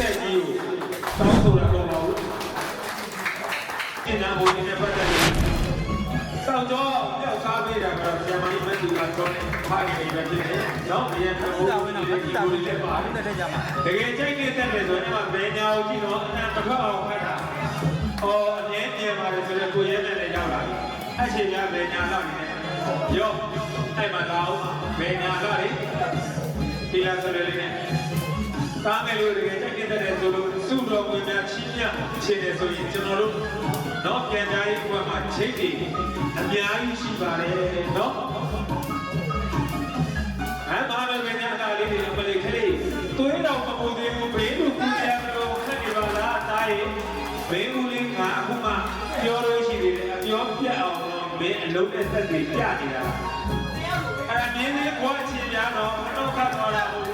သက်ကြီးကိုတောင်းဆိုတာတော့မဟုတ်ဘူးကျင်နာဘုံနဲ့ပတ်သက်လို့စောင့်ကြောပြောက်စားပေးတာကတော့ဆရာမကြီးမတူကတော့ဖိုင်နေပဲဖြစ်တယ်။နော်ဘယ်ရန်တော့ဘုရားဝင်နေတဲ့ဒီလိုလေးပါတက်တက်ကြမှာတကယ်ကြိုက်နေတဲ့တယ်ဆိုရင်ဘယ်ညာကိုကြည့်တော့အနံတစ်ဖက်အောင်ဖတ်တာ။အော်အမြဲတမ်းပါတယ်ဆိုတော့ကိုရဲနဲ့လည်းရောက်လာပြီ။အချိန်များဘယ်ညာလာနေလဲ။ရောအဲ့မှာလာအောင်ဘယ်ညာလာလေ။ဒီလားဆိုလေလေးနဲ့ တားမယ်လို့တကယ်ကြိုက်နေတဲ့တယ်ဆိုလို့စုတော်ဝင်များချီးမြခြေတယ်ဆိုရင်ကျွန်တော်တို့တော့ပြန်ကြရေးဘုရားမှာချိန်တည်အများကြီးရှိပါတယ်နော်အမှန်တော့ပြန်ကြတာလေးတွေပလိခလေးသွေးတော်မပူသေးဘူးဘေးလူကူကြလို့ခက်နေပါလားတားရင်ဘေးလူလေးကအခုမှပြောလို့ရှိသေးတယ်အပြောပြတ်အောင်တော့မင်းအလုံးနဲ့သက်တွေပြနေတာအဲ့ဒါမြင်းလေးဘွားချင်ကြတော့မတော့ခတ်သွားတာဘူးခြေပြားခတ်သွားတာနေကြပြီမာနနဲ့ရဲ့စေချင်ပါနဲ့အကြောင်းမြင်းလေးမတော့တားငယ်လေးတွေခြေပြီးပြီးမယ်တုံတုံတွေကနော်တ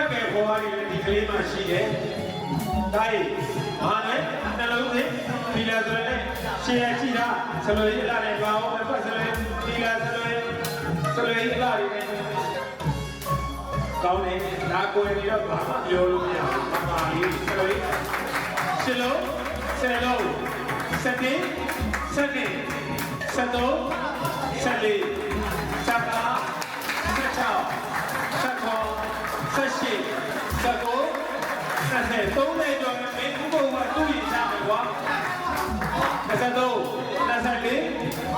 က်ခဲ့ဘွားလေးလည်းဒီကလေးမှရှိတယ်တိုင်းမာနဲ့နှလုံးသွင်းဒီလာဆိုရင်ရှေ့ရကြည့်တာဆလွေအလားနဲ့ပါအောင်ပဲပတ်ဆလွေဒီလာဆလွေဆလွေအလားတွေနဲ့ ကောင်းတယ်ဒါကိုယ်နေတော့ဘာမှပြောလို့မရဘူးပါပါလေးဆိုတော့ရှစ်လုံးဆယ်လုံးစက်တင်စက်တင်စက်သုံးစက်လေးစက်ပါစက်ချောင်းစက်ခေါ်စက်ရှိစက်ကိုစက်နဲ့သုံးလေးကျော်နဲ့မင်းဥပ္ပဝါတူရင်ချမယ်ကွာ23 24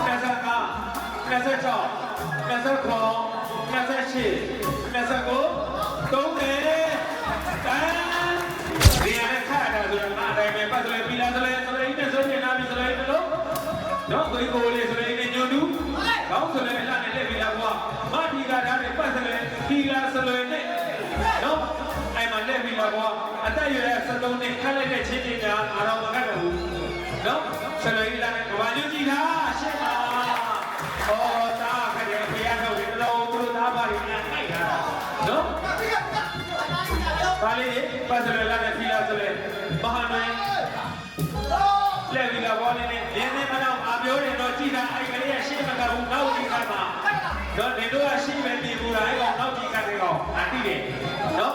25 26 26 28 29သုံးတယ်တန်းဒီရတဲ့ခါတာဆိုတော့အားတိုင်းပဲပတ်တယ်ပြီးလာတယ်ဆိုရင်နဲ့ဆိုရင်လာပြီဆိုရင်တော့တော့ကိုကိုလေးဆိုရင်ညွန်တူကောင်းဆိုရင်လာနဲ့လက်ပြီးလာကွာမဒီကထားတယ်ပတ်တယ်ဒီလာဆိုရင်နဲ့နော်အဲ့မှာလက်ပြီးလာကွာအသက်ရွယ်တဲ့စလုံးနဲ့ခက်လိုက်တဲ့ချင်းချင်းများအားတော့မခက်တော့ဘူးနော်ဆိုရင်လာနဲ့ကဘာညွန်ကြည့်တာ ပါလေပတ်စရလာနဲ့ဖီလာဆိုလေမဟာနိုင်လက်ပြီးလာဘောနေနဲ့ရင်းနေမတော့အပြောတယ်တော့ကြည်တာအဲ့ကလေးကရှေ့မကဘူးနောက်ကြည့်တာမှာတော့နေတော့ရှေ့ပဲပြင်ပူတာအဲ့ကောင်နောက်ကြည့်တဲ့ကောင်အတိတယ်နော်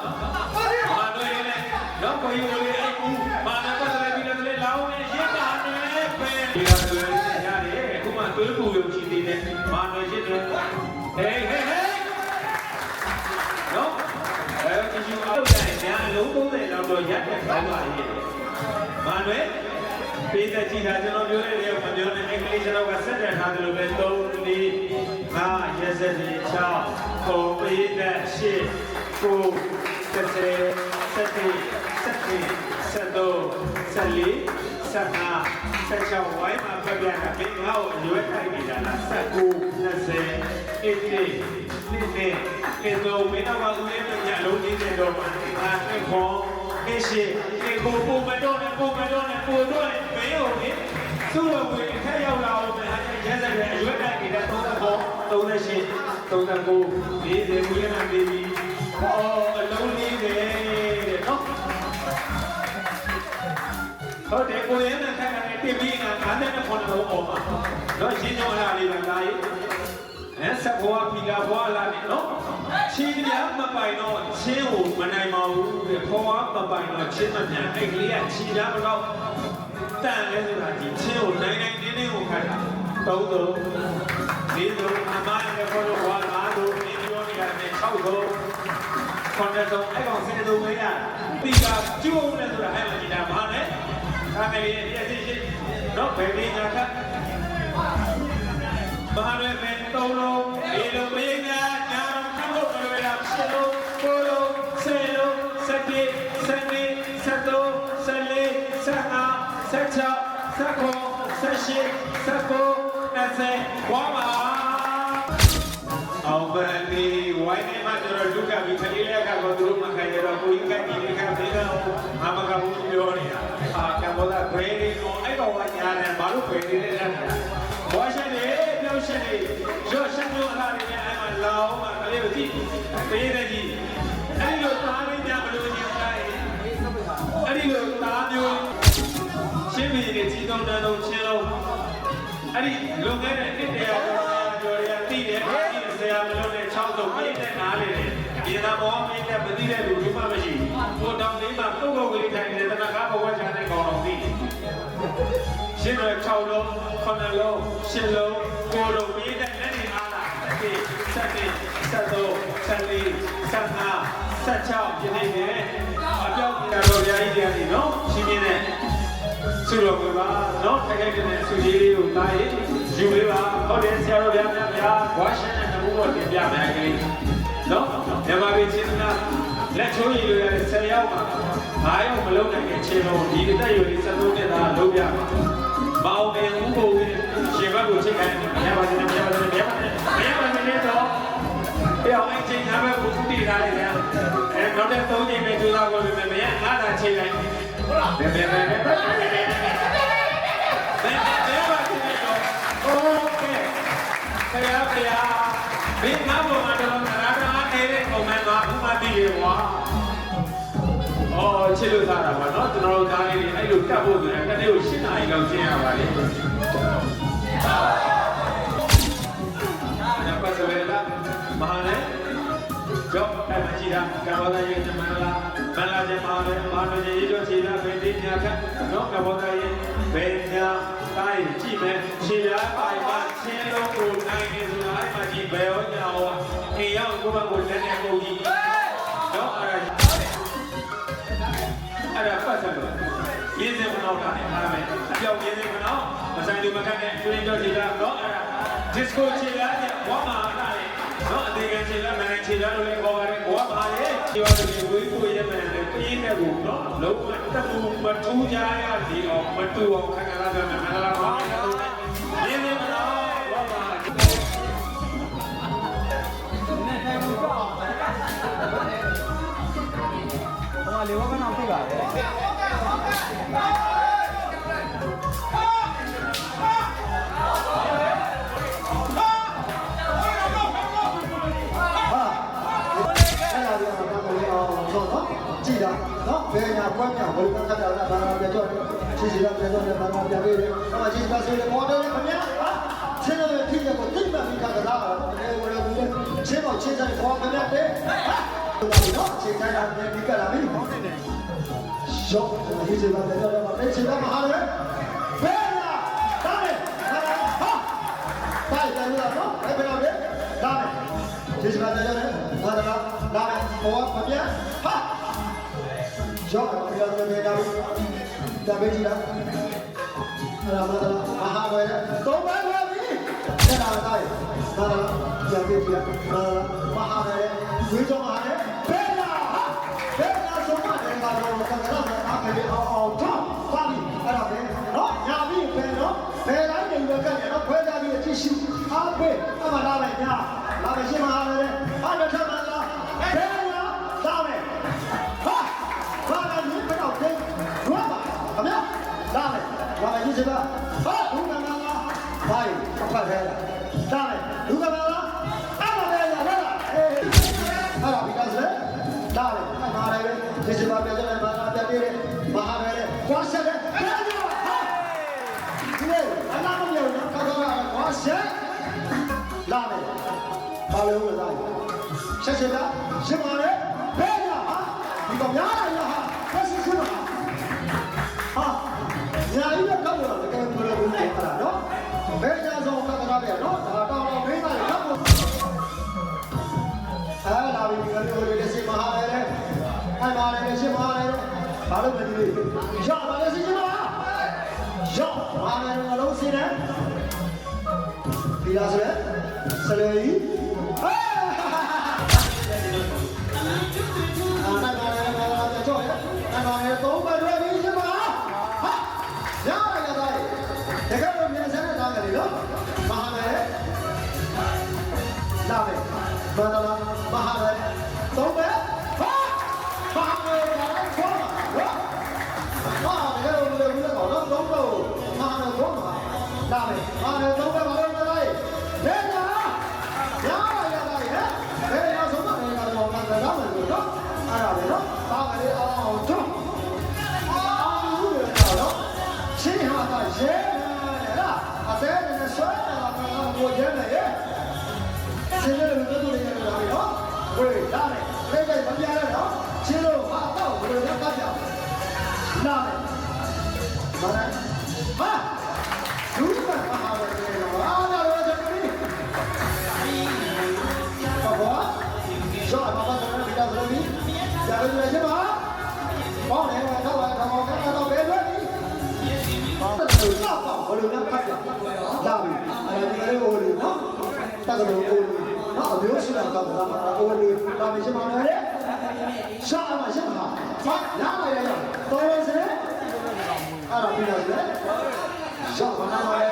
မာတို့ရင်းနဲ့တော့ကိုယူလေးအဲ့ကူမာနပတ်စရပြီးလည်းလောင်းနေရင်းတာနဲ့ပဲဒီလာဆိုရရတယ်အခုမှတွေးပူလို့ရှိသေးတယ်မာတို့ရှင်းတယ်ဟေးဟေး လုံး30လောက်တော့ရက်တဲ့ကောင်းပါရဲ့။မာနွယ်ပေးတဲ့ကြည့်တာကျွန်တော်ပြောတဲ့နေရာမှာပြောနေအင်္ဂလိပ်ကျွန်တော်ကဆက်တဲ့ထားတယ်လို့ပဲ3 4 5ရက်စက်စီ6ကိုပေးတဲ့8 9 10 11 12 13 14 15 16ဝိုင်းမှာပြပြတာမင်းငါ့ကိုအရွယ်ထိုက်နေတာလား19 20 18 နှစ်နဲ့ကဲတော့မင်းတော့ကဦးလေးပြညာလုံးကြီးတဲ့တော့မှာငါနဲ့ခေါ်နေရှိနေကိုပုံမတော့နဲ့ပုံမတော့နဲ့ပို့တော့နဲ့မင်းတို့လေသူ့လိုဝင်ထက်ရောက်လာအောင်ပဲအဲ့ရဲစက်ရဲ့အရွယ်ထိုက်နေတဲ့30 38 39 40ဦးလေးနဲ့နေပြီဟောအလုံးလေးတယ်တဲ့နော်ဟုတ်တယ်ကိုရဲနဲ့ခက်ခက်နဲ့ပြင်ပြီးငါ90ခုလုံးအောင်ပါတော့ရှင်းကြောလာလေးပါလား အဲဆက်ဘွားဖီလာဘွားလာနေနော်ချင်းပြမပိုင်တော့ချင်းကိုမနိုင်ပါဘူးတဲ့ခေါ်ဝမပိုင်တော့ချင်းမပြန်အဲ့ကလေးကချီတာမတော့တန်လဲဆိုတာဒီချင်းကိုနိုင်နိုင်တင်းတင်းကိုခိုင်းတာသုံးသုံးလေးသုံးအမိုင်းနဲ့ခေါ်တော့ဝါငါတို့နေပြောနေရတယ်၆သုံးခွန်တဲ့သုံးအဲ့ကောင်စနေသုံးမရဒီကကျိုးနေဆိုတာအဲ့မှာကြည်တာမနဲ့ဒါမဲ့ရဲ့ပြည့်စုံရှိတော့ဘယ်နည်းညာခတ် ဘာလဲပဲသုံးလုံးလေးလုံးမင်းညာညာခတ်လို့ပြောရရှင်းလို့ကိုလုံးဆယ်လုံးစက်တိစနေစက်သုံးစလေးစက်အားစက်ချောက်စက်ခုစက်ရှိစက်ကိုနှစ်ဆယ်ဝါပါအောင်ပန်ဒီဝိုင်းနေမှာကျွန်တော်ဒုက္ခပြီးခလေးလက်ကတော့သူတို့မခံရတော့ကိုကြီးကကြီးလေးကဘေးကတော့အမကဘူးပြောနေတာအာကဘောကခွေးလေးတော့အဲ့တော့ဝညာတယ်ဘာလို့ခွေးလေးလဲလဲဘောရှ င်လေးပြောရှင်လေးရောရှင်မျိုးအလားလေးနဲ့အဲ့မှာလောင်းမှာကလေးကိုကြည့်ပေးတဲ့ကြီးအဲ့ဒီလိုသားလေးများမလို့ရှင်သားရဲ့အဲ့ဒီလိုသားမျိုးသုံးတန်းသုံးချင်းလုံးအဲ့ဒီလုံခဲ့တဲ့တစ်တရားကျော်တရားကျော်တွေကတိတယ်တိတယ်ဆရာမလို့နဲ့6စုံပြည့်တဲ့နားလေတယ်ဒီနာဘောမင်းနဲ့မသိတဲ့လူဘူးမှမရှိဘူးကိုတောင်လေးမှာပုတ်ပုတ်ကလေးထိုင်နေတဲ့တနကားဘဝချာတဲ့ကောင်တော်သိတယ်ရှင်းတော့6လုံး9လုံး10လုံး 9လုံးပြည့်တဲ့လက်နေအားလား7 7 7 16ပြည့်နေတယ်အပြောက်ပြတော်ရာကြီးတရားနေနော်ရှင်းပြနေဆုတော်ကပါနော်ထိုက်ထိုက်တဲ့ဆုကြီးလေးကိုတားရင်ယူလေးပါဟုတ်တယ်ဆရာတော်ဗျာများများဝါရှင်နဲ့တမှုတော်တင်ပြမယ်ကလေးနော်မြန်မာပြည်ချင်းကလက်ချိုးရည်လိုရတဲ့10ယောက်မှာ9ယောက်မလုံးနိုင်တဲ့ခြေလုံးဒီတစ်သက်ရွယ်လေး73နှစ်သားလုံးပြပါမအောင်တဲ့ဥပုပ်ရှင် ဘက်ကိုချိန်ခိုင်းတယ်မြန်မာပြည်မြန်မာပြည်မြန်မာပြည်မြန်မာပြည်တော့ပြောင်းအချင်းနာမည်ကိုဖူးတည်ထားတယ်ဗျာအဲနောက်တဲ့၃ချိန်ပဲကြိုးစားဖို့ပြင်မယ်မရငါးတာချိန်လိုက်ဟုတ်လားဘယ်ဘယ်ဘယ်ဘယ်ဘယ်ဘယ်ဘယ်ဘယ်ဘယ်โอเคဆရာဆရာဘယ်မှာဘောမှာတော့နာရာနေတဲ့ပုံမှန်ကဥပတိရေဝါအော်ချစ်လို့သားတာပါเนาะကျွန်တော်တို့သားလေးတွေအဲ့လိုကတ်ဖို့ဆိုတာတစ်နေ့ကို၈နာရီလောက်ကျင်းရပါလေ ဒါပတ်စဝဲလာမဟာနဲ့ကြောက်အဲ့မကြည့်တာကဘောသားရဲ့မန္တလာမန္တလာကျမဟာနဲ့မဟာနဲ့ရေကျော်ခြေလာပဲတိညာခတ်နော်ကဘောသားရဲ့ဘယ်ညာတိုင်းကြည့်မယ်ခြေလာပိုင်ပါချင်းလုံးကိုနိုင်နေဆိုတာအဲ့မှာကြည့်ဘယ်ရောညာရောအိမ်ရောက်ကိုယ့်ဘက်ကိုလက်နဲ့ပုံကြီးနော်အဲ့ဒါအဲ့ဒါပတ်သက်လို့ရင်းစင်မနောက်တာနဲ့အားမယ်အပြောက်ရင်းစင်မနောက် မဆိုင်လူမကတ်တဲ့တွင်းကြောခြေလာနော်အဲ့ဒါ disco ခြေလာတဲ့ဝါမာတာလေနော်အသေးငယ်ခြေလာမန်ခြေလာလို့လည်းခေါ်ပါတယ်ဝါမာလေပြောတယ်ဝေးကိုရမယ်လေပြင်းတဲ့ကိုနော်လုံးဝတက်မှုမထူးကြရစီအောင်မတူအောင်ခဏခဏပြောမယ်မင်္ဂလာပါရင်းစင်မနောက်ဝါမာဟိုကလေဝကနောက်ပြပါလေ ကြည်တာနော်ဘယ်ညာကွက်ညာဘယ်လိုကတ်တာလဲဘာသာပြတော့ချီစီတော့ပြတော့ဘာသာပြပေးတယ်ဟောချီပါဆိုလေပေါ်တယ်ခင်ဗျာဟာချင်းတော့ထိရကိုတိတ်မှမိခါကလာတော့ဘယ်လိုလဲဘူးချင်းတော့ချင်းဆိုင်ခေါ်ခင်ဗျာတဲ့ဟာနော်ချင်းဆိုင်တာဒီကလာပြီရှော့ဒီစီပါပြတော့မပေးချင်တော့မဟာလေဘယ်ညာတားတယ်ဟာတိုင်တယ်နော်ဘယ်ဘယ်လိုလဲတားတယ်ဒီစီပါပြတော့ဘာသာလာမယ်ဘောမပြဟာ ရောက်တော့ပြောတယ်နေတာဒါပဲကြည့်လားအဲ့ဒါမှတော့မဟာဝဲတော့ဘာလဲပြီအဲ့ဒါတိုင်းဘာလဲကြည့်ကြည့်ဘာမဟာဝဲဝေးတော့ဟာလေဘယ်လားဟာဘယ်လားဆုံးမတယ်ကတော့ကကလာတာခရီးအောင်အောင်တော့ပါပြီအဲ့ဒါပဲနော်ညာပြီဘယ်နော်ဘယ်တိုင်းနေတော့ကဲနော်ခွဲကြပြီးကြည့်ရှုအားပေးအမလာလိုက်ညာလာမရှင်းမဟာလေအားတော့ထမလားဘယ် ဆက်လားရှင်းပါလေဘယ်လားဟာဒီကများလာရဟာဆက်ဆက်ရှင်းပါဟာညာကြီးကကောက်တော့တကယ်ဘယ်လိုလုပ်လဲအဲ့ဒါနော်ဘယ်ညာဆုံးကောက်တာပဲနော်ဒါတော့တော့မင်းသားကောက်လို့အဲ့လာပြီကလေးလေးစီမဟာလေအဲ့ပါလေစီမဟာလေဘာလို့မဒီလေးရပါလေစီမဟာရပါလေငါလုံးစီနေဒီလားဆိုရယ်ဆလေကြီး ရှော့ဘာဘာကျွန်တော်ဒီတော့လို့ဒီကြာလို့ရချင်းပါဘောင်းနေတော့ဘာတော့ကတော့ဘယ်လိုလဲဘာလို့လဲဘယ်လိုလဲကပြောင်းလာပြီအဲ့ဒါဒီလိုဟိုလေနော်တက္ကသိုလ်ကိုနော်အမျိုးရှိတာတော့ဘာမှဟိုလေတာမရှိမှလည်းရှာအမရှိမှာဘာလာမရရတော်ရစေအဲ့ဒါပြီးတော့လေရှာမနာမလဲ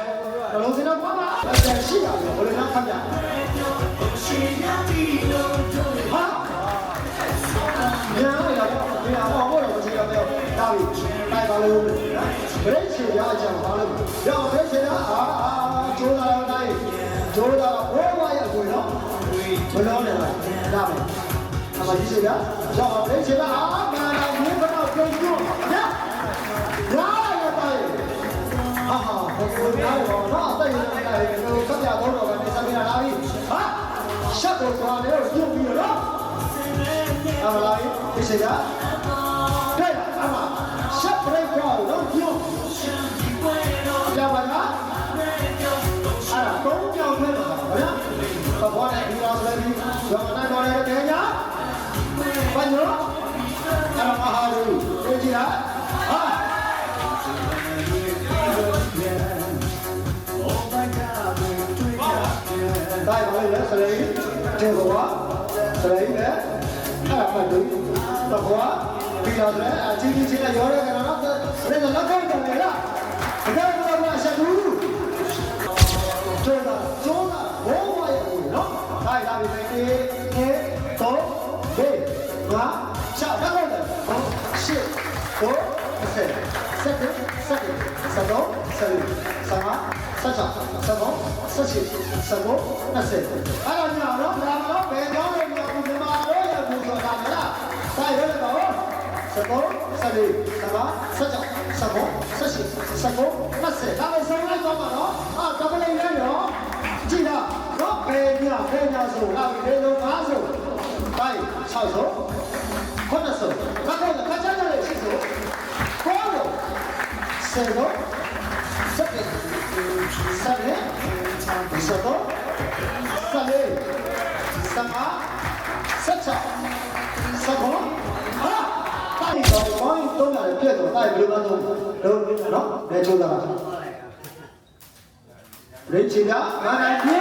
ဘလုံးစင်းတော့ဘာမှအကျရှိတာဘယ်လိုလဲခပ်ကြဟာ တိုက်ပါလို့ဘယ်ချေရအကြောင်းဘာလို့ရောဘယ်ချေရအာကျိုးလာတော့တိုင်းကျိုးလာတော့ဘောဝါရကိုနော်ဘယ်လိုလဲဒါပဲအမကြီးချေရရောဘယ်ချေရအာမာနာမင်းကတော့ပြုံးပြုံးညာညာရတော့ဟာဟာဘယ်လိုလဲတော့နော်တိုက်ရတဲ့ဟိုဆက်ပြတော့တော့ကနေဆက်ပြလာပြီဟာရှက်တော့သွားတယ်ပြုံးပြီးတော့အမလာဒီချေရတဲ့အမ ရှက်ပရိတ်ကောတော့ပြုံးကြောက်ပါလားအဲ့ဒါသုံးကြောင်ထဲမှာဗျာသဘောနဲ့ဒီလိုဆိုပြီးတော့ လူသိကြလားဟာတိုင်းပါလေဆလေးကျေဘောဆလေးနဲ့အဲ့ဒါမှတူသဘောပြီးတော့လည်းအချင်းချင်းချင်းရောရဲကြတော့လည်းလည်းတော့တော့တယ်လားဒါကတော့အဆက်တူကျော်တာကျော်တာဘောဝါရဲ့နော်တိုင်းလာပြီလေကေတော့ဘေးငါချောက်တော့တယ်ဟုတ်ရှစ်တော့ဆက်ဆက်ဆက်ဆက်တော့ဆက်ဆာဆက်ချဆက်တော့ဆက်ချဆက်တော့ဆက်ဆက်အဲ့ဒါညာတော့ဒါတော့ဘယ်ကြောင်းလဲမြောက်ဒီမှာတော့ရဘူးဆိုတာမလားတိုင်းရတော့ဆက်တော့ ဆက်လေးဆက်ပါဆက်ချဆက်တော့ဆက်ချဆက်တော့ဆက်ဒါပဲဆုံးလိုက်တော့မှာနော်အာကပလေးလဲရောကြည့်လားတော့ဘယ်ညာဘယ်ညာဆိုလာပြီဘယ်လိုငါဆိုတိုင်း6ဆိုခုနဆိုကတော့ခါချတယ်ရှိဆိုခေါ်တော့ဆက်တော့ဆက်တယ်ဆက်တယ်ဆက်တော့ဆက်လေးဆက် လည်းပြည့်တော့တိုင်းဘယ်လိုမှတော့တော့နော်လက်ချိုးတာရိချီကငါနိုင်ပြေ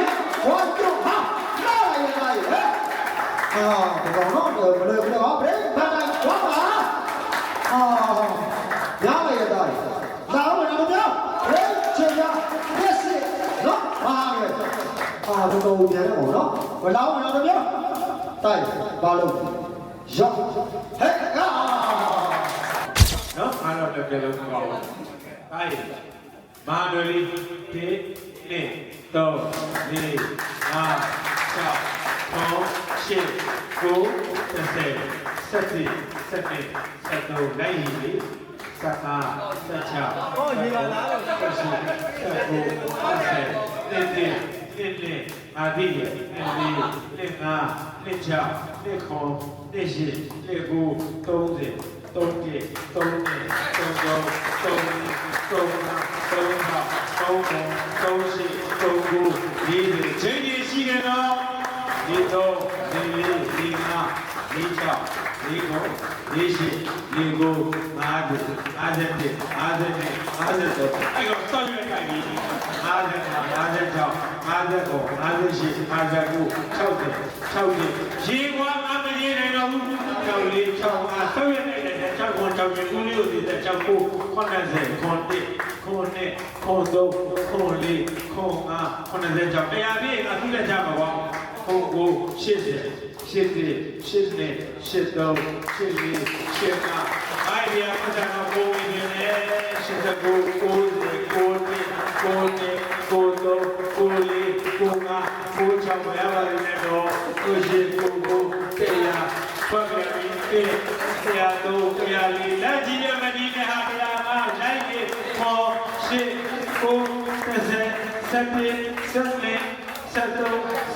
ဝါတော့ဟာလာရရရဟဲ့အာဒီကောင်တော့ဘယ်လိုဘယ်လိုဟာဘယ်ဘာသာဝါပါအာရရရတိုင်းလာအောင်မပြောရိချီကပြည့်စစ်နော်ဟာလေအာဒီကောင်ပြန်တော့နော်ဘယ် ပြန်လို့မကောင်းဘူး။ဒါရည်မာဒလီတေနေတော့ဒီအာချောတော့ရှစ်ကို30 70 70 70နိုင်ပြီစကားဆက်ချဟောရေလာလားလို့ဆက်ရှိဆက်ကိုဆက်တင်းတင်းတင်းတင်းအာဒီရတင်းတင်းတင်းငါတင်းချတင်းခေါ်တင်းရှိတင်းကို30 သုံးကြိမ်သုံးကြိမ်သုံးသုံးသုံးသုံးသုံးဟာသုံးပုံသုံးရှိသုံးခုဒီချိန်ကြီးရှိကြတော့ဒီတော့ဒီလေးဒီနာဒီချောက်ဒီကိုဒီရှိဒီကိုငါးခုအားသက်တစ်အားသက်နှစ်အားသက်သုံးအဲ့တော့စောင့်ရကြပြီအားသက်မှာအားသက်ချောက်အားသက်ကိုအားသက်ရှိအားသက်ကို60 60ရေကွာအမကြီးနိုင်တော့ဘူး6လေး6အားဆော က်ရနိုင်တယ်6ခွန်6ကျဦးလေးကိုဒီတဲ့6ကို90ခွန်1ခွန်2ခွန်3ခွန်4ခွန်5 96တရားပြည့်အခုလည်းကြပါကွာခွန်9 80 80 80 83 84 85အိုင်ဒီယာပတ်တာကိုဝင်နေတယ်89 90 90 90 93 94 95 96မရပါဘူးနဲ့တော့ကိုရှိကိုကိုတရားပတ်ကြပြီး တဲ့တရားတော့တရားလေးလက်ကြီးရမဒီနဲ့ဟာတရားမှာလိုက်ပြီးခေါ်ရှိကို30 70 70 73 74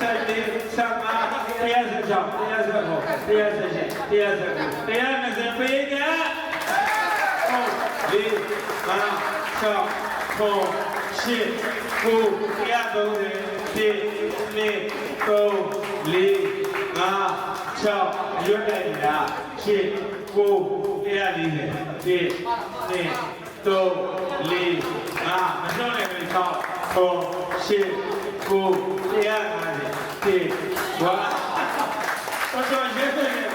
75တရားစကြောင်းတရားစဟောတရားစရှင်တရားစကူတရား20ပေးကြဟုတ်ဒီမာ6 9 10 9တရား30ဒီနေ့3 4 5 6ရွတ်လိုက်တာ 10 9တရား40ဒီနေ့3 4 5မနှုတ်နဲ့ပဲ6 9 10 9တရား50ဒီဝါတော်တော်ရေးနေ